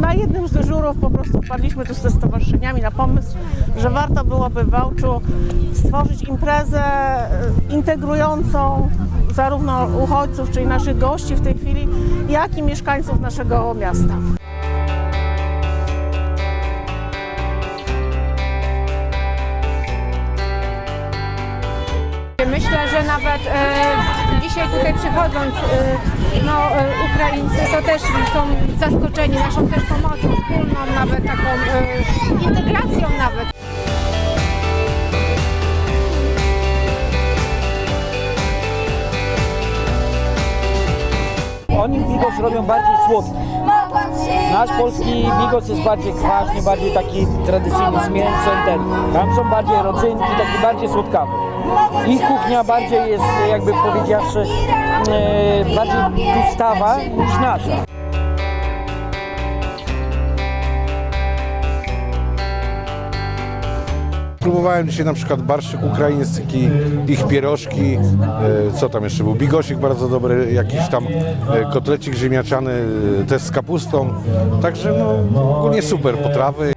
na jednym z dyżurów po prostu wpadliśmy tu ze stowarzyszeniami na pomysł, że warto byłoby w Wałczu stworzyć imprezę e, integrującą zarówno uchodźców, czyli naszych gości w tej chwili, jak i mieszkańców naszego miasta. Myślę, że nawet e, dzisiaj tutaj przychodząc e, no, e, Ukraińcy to też są zaskoczeni naszą też pomocą wspólną, nawet taką e, integracją nawet. Oni bigos robią bardziej słodki. Nasz polski bigos jest bardziej kwaśny, bardziej taki tradycyjny z mięsem. Ten. Tam są bardziej rodzynki, taki bardziej słodkawy. Ich kuchnia bardziej jest, jakby powiedziawszy, e, bardziej gustawa niż nasza. Próbowałem dzisiaj na przykład barszyk ukraiński, ich pierożki, e, co tam jeszcze był, bigosik bardzo dobry, jakiś tam e, kotlecik ziemniaczany, e, też z kapustą. Także no, ogólnie super potrawy.